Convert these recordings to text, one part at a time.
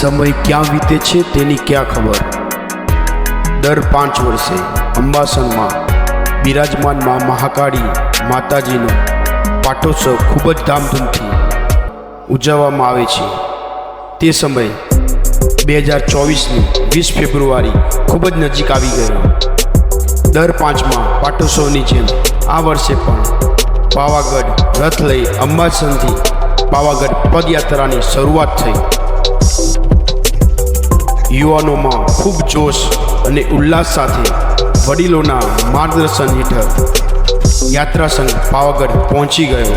સમય ક્યાં વીતે છે તેની ક્યાં ખબર દર પાંચ વર્ષે અંબાસનમાં બિરાજમાનમાં મહાકાળી માતાજીનો પાટોત્સવ ખૂબ જ ધામધૂમથી ઉજવવામાં આવે છે. તે સમયે બે હજાર ચોવીસની વીસ ફેબ્રુઆરી ખૂબ જ નજીક આવી ગયો. દર પાંચમાં પાટોત્સવની જેમ આ વર્ષે પણ પાવાગઢ રથ લઈ અંબાસનથી પાવાગઢ પદયાત્રાની શરૂઆત થઈ. યુવાનોમાં ખૂબ જોશ અને ઉલ્લાસ સાથે વડીલોના માર્ગદર્શન હેઠળ યાત્રા સંઘ પાવાગઢ પહોંચી ગયો.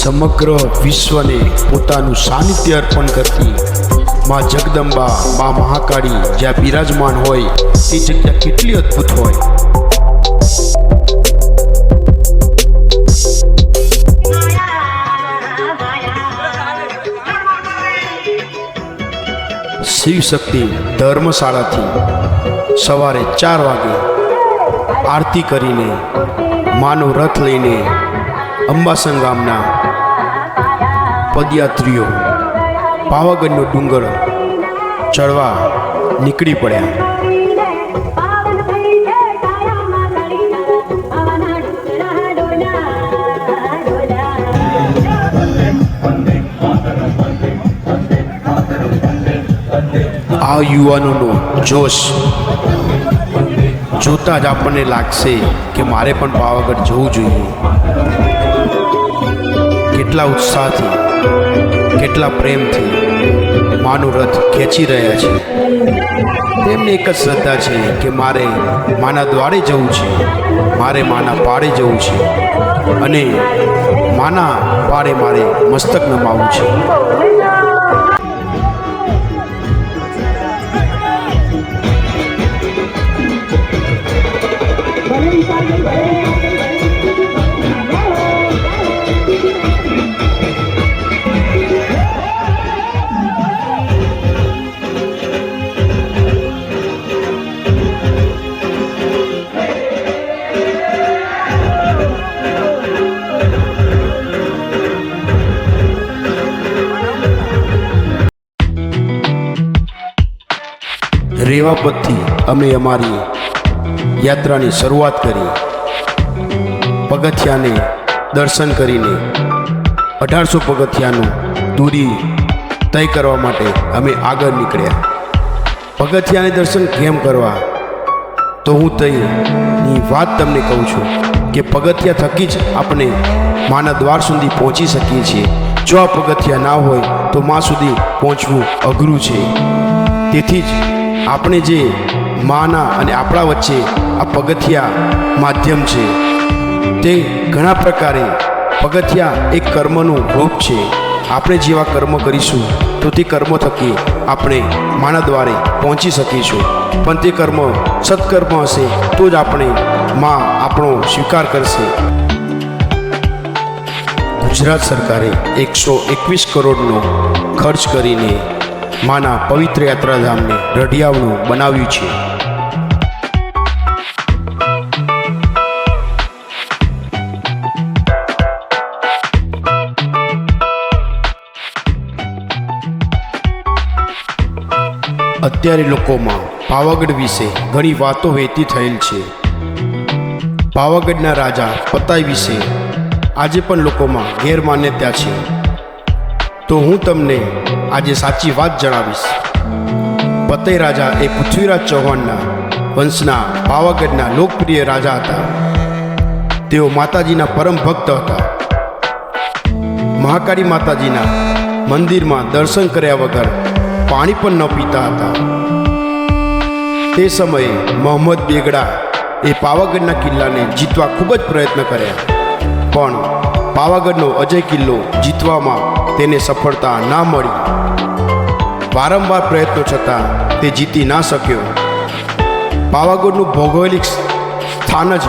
સમગ્ર વિશ્વને પોતાનું સાનિધ્ય અર્પણ કરતી માં જગદંબા, માં મહાકાળી જ્યાં બિરાજમાન હોય, તે જગ્યા કેટલી અદ્ભુત હોય. શિવ શક્તિ ધર્મશાળાથી સવારે ચાર વાગે આરતી કરીને, માનો રથ લઈને અંબાસન ગામના પદયાત્રીઓ પાવાગઢનો ડુંગર ચડવા નીકળી પડ્યા. આ યુવાનોનો જોશ જોતાં જ આપણને લાગશે કે મારે પણ પાવાગઢ જવું જોઈએ. કેટલા ઉત્સાહથી, કેટલા પ્રેમથી માનું રથ ખેંચી રહ્યા છે. તેમને એક જ શ્રદ્ધા છે કે મારે માના દ્વારે જવું છે, મારે માના પાડે જવું છે અને માના પાડે મારે મસ્તક નમાવું છે. રેવાપતથી અમે અમારી યાત્રાની શરૂઆત કરી. પગથિયાને દર્શન કરીને અઢારસો પગથિયાનું દૂરી તય કરવા માટે અમે આગળ નીકળ્યા. પગથિયાને દર્શન કેમ કરવા? તો હું તયની વાત તમને કહું છું કે પગથિયા થકી જ આપણે માના દ્વાર સુધી પહોંચી શકીએ છીએ. જો આ પગથિયા ના હોય તો મા સુધી પહોંચવું અઘરું છે. તેથી જ આપણે જે માના અને આપણા વચ્ચે આ પગથિયા માધ્યમ છે. તે ઘણા પ્રકારે પગથિયા એક કર્મનું રૂપ છે. આપણે જેવા કર્મ કરીશું તો તે કર્મ થકી આપણે માના દ્વારે પહોંચી શકીશું. પણ તે કર્મ સત્કર્મ હશે તો જ આપણે માં આપણો સ્વીકાર કરશે. ગુજરાત સરકારે એકસો એકવીસ કરોડનો ખર્ચ કરીને માના પવિત્ર યાત્રાધામને રઢિયાવણું બનાવ્યું છે. અત્યારે લોકોમાં પાવાગઢ વિશે ઘણી વાતો વહેતી થયેલ છે. પાવાગઢના રાજા પતાઈ વિશે આજે પણ લોકોમાં ગેરમાન્યતા છે. તો હું તમને આજે સાચી વાત જણાવીશ. પતઈ રાજા એ પૃથ્વીરાજ ચૌહાણના વંશના પાવાગઢના લોકપ્રિય રાજા હતા. તેઓ માતાજીના પરમ ભક્ત હતા. મહાકાળી માતાજીના મંદિરમાં દર્શન કર્યા વગર પાણી પણ ન પીતા હતા. તે સમયે મોહમ્મદ બેગડા એ પાવાગઢના કિલ્લાને જીતવા ખૂબ જ પ્રયત્ન કર્યા. પણ પાવાગઢનો અજય કિલ્લો જીતવામાં તેને સફળતા ના મળી. વારંવાર પ્રયત્નો છતાં તે જીતી ના શક્યો. પાવાગઢનું ભૌગોલિક સ્થાન જ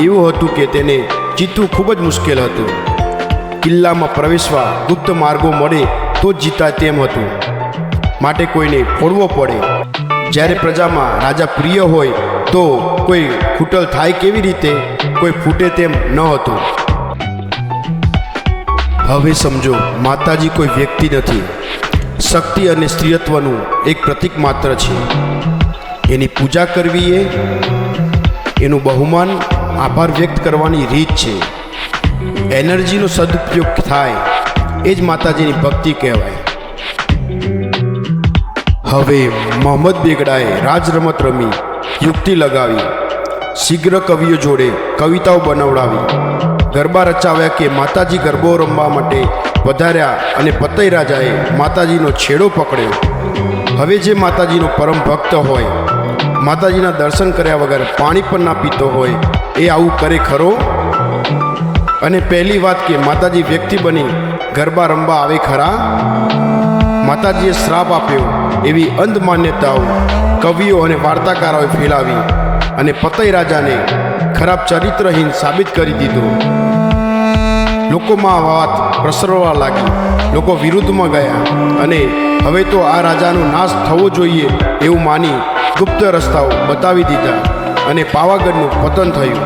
એવું હતું કે તેને જીતવું ખૂબ જ મુશ્કેલ હતું. કિલ્લામાં પ્રવેશવા ગુપ્ત માર્ગો મળે તો જ જીતા તેમ હતું. માટે કોઈને ફોડવો પડે. જ્યારે પ્રજામાં રાજા પ્રિય હોય, તો કોઈ ખૂટલ થાય કેવી રીતે? કોઈ ફૂટે તેમ ન હતું. હવે સમજો, માતાજી કોઈ વ્યક્તિ નથી. શક્તિ અને સ્ત્રીત્વનું એક પ્રતીક માત્ર છે. એની પૂજા કરવી એ એનું બહુમાન આભાર વ્યક્ત કરવાની રીત છે. એનર્જીનો સદુપયોગ થાય, એ જ માતાજીની ભક્તિ કહેવાય. હવે મોહમ્મદ બેગડાએ રાજ રમત રમી, યુક્તિ લગાવી, શીઘ્ર કવિઓ જોડે કવિતાઓ બનાવડાવી. ગરબા રચાવ્યા કે માતાજી ગરબો રમવા માટે વધાર્યા અને પતઈ રાજાએ માતાજીનો છેડો પકડ્યો. હવે જે માતાજીનો પરમ ભક્ત હોય, માતાજીના દર્શન કર્યા વગર પાણી પણ ના પીતો હોય, એ આવું કરે ખરો? અને પહેલી વાત કે માતાજી વ્યક્તિ બની, ગરબા રમવા આવે ખરા? માતાજીએ શ્રાપ આપ્યો એવી અંધ માન્યતાઓ કવિઓ અને વાર્તાકારોએ ફેલાવી અને પતઈ રાજાને ખરાબ ચરિત્રહીન સાબિત કરી દીધો. લોકોમાં આ વાત પ્રસરવા લાગી. લોકો વિરુદ્ધમાં ગયા અને હવે તો આ રાજાનો નાશ થવો જોઈએ એવું માની ગુપ્ત રસ્તાઓ બતાવી દીધા અને પાવાગઢનું પતન થયું.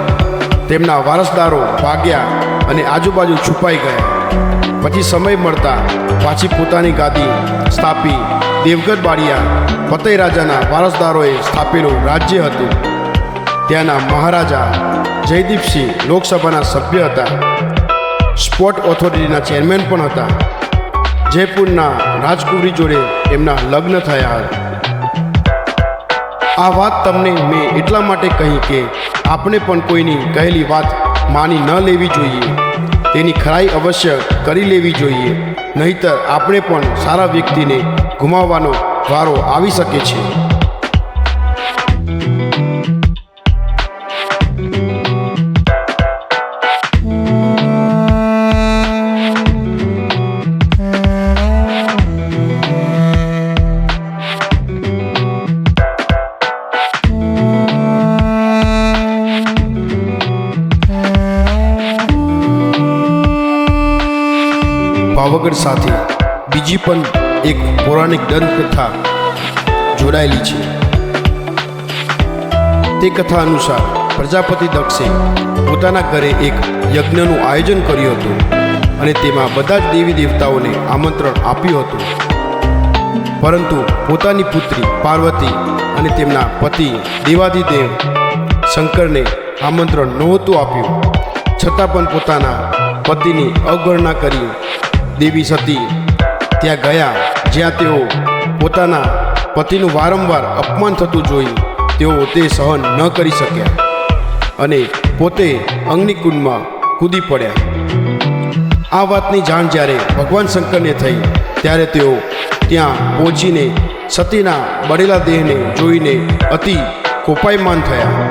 તેમના વારસદારો ભાગ્યા અને આજુબાજુ છુપાઈ ગયા. પછી સમય મળતા પાછી પોતાની ગાદી સ્થાપી દેવગઢ બાડિયા ફતેહ રાજાના વારસદારોએ સ્થાપેલું રાજ્ય હતું. ત્યાંના મહારાજા જયદીપસિંહ લોકસભાના સભ્ય હતા. સ્પોર્ટ ઓથોરિટીના ચેરમેન પણ હતા. જયપુરના રાજકુમારી જોડે એમના લગ્ન થયા હતા. આ વાત તમને મેં એટલા માટે કહી કે આપણે પણ કોઈની કહેલી વાત માની ન લેવી જોઈએ. તેની ખરાઈ અવશ્ય કરી લેવી જોઈએ. નહીતર આપણે પણ સારા વ્યક્તિને ગુમાવવાનો વારો આવી શકે છે. પાવાગઢ સાથે બીજી પણ એક પૌરાણિક દંતકથા જોડાયેલી છે. તે કથા અનુસાર પ્રજાપતિ દક્ષે પોતાના ઘરે એક યજ્ઞનું આયોજન કર્યું હતું અને તેમાં બધા જ દેવી દેવતાઓને આમંત્રણ આપ્યું હતું. પરંતુ પોતાની પુત્રી પાર્વતી અને તેમના પતિ દેવાદિદેવ શંકરને આમંત્રણ નહોતું આપ્યું. છતાં પણ પોતાના પતિની અવગણના કરી દેવી સતી ત્યાં ગયા, જ્યાં તેઓ પોતાના પતિનું વારંવાર અપમાન થતું જોઈ તેઓ તે સહન ન કરી શક્યા અને પોતે અગ્નિકુંડમાં કૂદી પડ્યા. આ વાતની જાણ જ્યારે ભગવાન શંકરને થઈ, ત્યારે તેઓ ત્યાં પહોંચીને સતીના બળેલા દેહને જોઈને અતિ કોપાયમાન થયા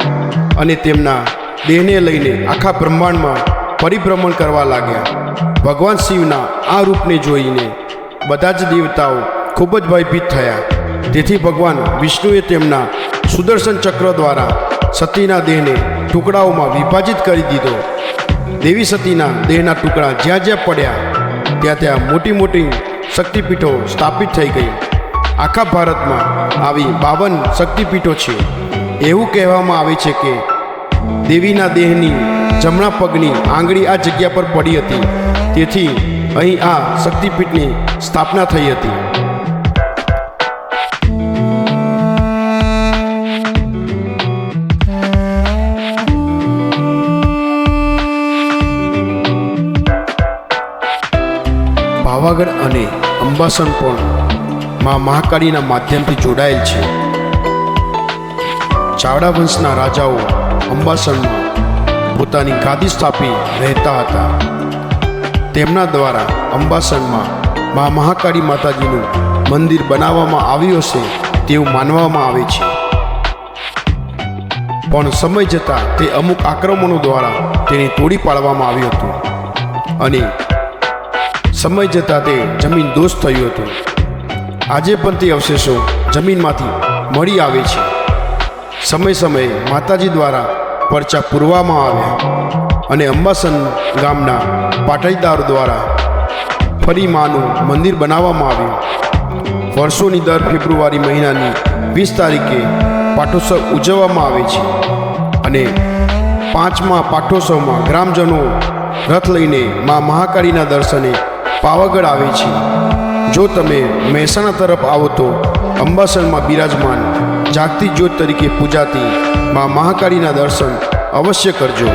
અને તેમના દેહને લઈને આખા બ્રહ્માંડમાં પરિભ્રમણ કરવા લાગ્યા. ભગવાન શિવના આ રૂપને જોઈને બધા જ દેવતાઓ ખૂબ જ ભયભીત થયા. તેથી ભગવાન વિષ્ણુએ તેમના સુદર્શન ચક્ર દ્વારા સતીના દેહને ટુકડાઓમાં વિભાજિત કરી દીધો. દેવી સતીના દેહના ટુકડા જ્યાં જ્યાં પડ્યા, ત્યાં ત્યાં મોટી મોટી શક્તિપીઠો સ્થાપિત થઈ ગઈ. આખા ભારતમાં આવી બાવન શક્તિપીઠો છે. એવું કહેવામાં આવે છે કે દેવીના દેહની જમણા પગની આંગળી આ જગ્યા પર પડી હતી. તેથી અહીં આ શક્તિપીઠની સ્થાપના થઈ હતી. પાવાગઢ અને અંબાસન પણ મા મહાકાળીના માધ્યમથી જોડાયેલ છે. ચાવડા વંશના રાજાઓ અંબાસનમાં પોતાની ગાદી સ્થાપી રહેતા હતા. તેમના દ્વારા અંબાસનમાં મા મહાકાળી માતાજીનું મંદિર બનાવવામાં આવ્યું હશે તેવું માનવામાં આવે છે. પણ સમય જતાં તે અમુક આક્રમણો દ્વારા તેને તોડી પાડવામાં આવ્યું હતું. અને સમય જતાં તે જમીન દોષ થયું હતું. આજે પણ તે અવશેષો જમીનમાંથી મળી આવે છે. સમય સમયે માતાજી દ્વારા પરચા પૂરવામાં આવ્યા. અને અંબાસન ગામના પાટીદારો દ્વારા ફરી માનું મંદિર બનાવવામાં આવ્યું. વર્ષોની દર ફેબ્રુઆરી મહિનાની વીસ તારીખે પાટોત્સવ ઉજવવામાં આવે છે અને પાંચમા પાટોત્સવમાં ગ્રામજનો રથ લઈને મા મહાકાળીના દર્શને પાવાગઢ આવે છે. જો તમે મહેસાણા તરફ આવો તો અંબાસરમાં બિરાજમાન જાગતી જ્યોત તરીકે પૂજાતી મા મહાકાળીના દર્શન અવશ્ય કરજો.